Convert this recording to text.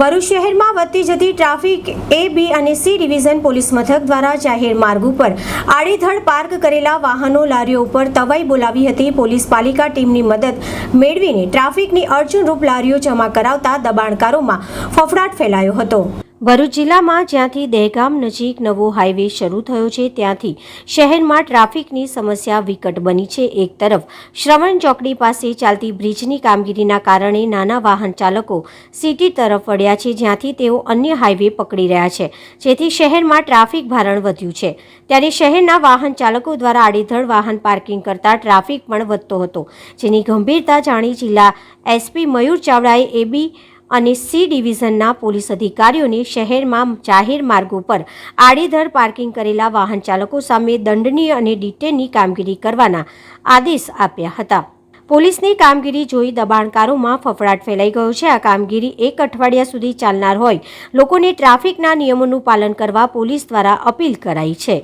ભરૂચ શહેરમાં વધતી જતી ટ્રાફિક એ બી અને સી ડિવિઝન પોલીસ મથક દ્વારા જાહેર માર્ગ ઉપર આડેધડ પાર્ક કરેલા વાહનો લારીઓ ઉપર તવાઈ બોલાવી હતી. પોલીસ પાલિકા ટીમની મદદ મેળવીને ટ્રાફિકની અડચણરૂપ લારીઓ જમા કરાવતા દબાણકારોમાં ફફડાટ ફેલાયો હતો. ભરૂચ જિલ્લામાં જ્યાંથી દહેગામ નજીક નવો હાઈવે શરૂ થયો છે, ત્યાંથી શહેરમાં ટ્રાફિકની સમસ્યા વિકટ બની છે. એક તરફ શ્રવણ ચોકડી પાસે ચાલતી બ્રિજની કામગીરીના કારણે નાના વાહન ચાલકો સિટી તરફ વળ્યા છે, જ્યાંથી તેઓ અન્ય હાઈવે પકડી રહ્યા છે. જેથી શહેરમાં ટ્રાફિક ભારણ વધ્યું છે. ત્યારે શહેરના વાહન ચાલકો દ્વારા આડેધડ વાહન પાર્કિંગ કરતા ટ્રાફિક પણ વધતો હતો. જેની ગંભીરતા જાણી જિલ્લા એસપી મયુર ચાવડાએ એબી અને સી ડિવિઝનના પોલીસ અધિકારીઓને શહેરમાં જાહેર માર્ગો પર આડેધડ પાર્કિંગ કરેલા વાહન ચાલકો સામે દંડનીય અને ડિટેનની કામગીરી કરવાના આદેશ આપ્યા હતા. પોલીસની કામગીરી જોઈ દબાણકારોમાં ફફડાટ ફેલાઈ ગયો છે. આ કામગીરી એક અઠવાડિયા સુધી ચાલનાર હોય. લોકોને ટ્રાફિકના નિયમોનું પાલન કરવા પોલીસ દ્વારા અપીલ કરાઈ છે.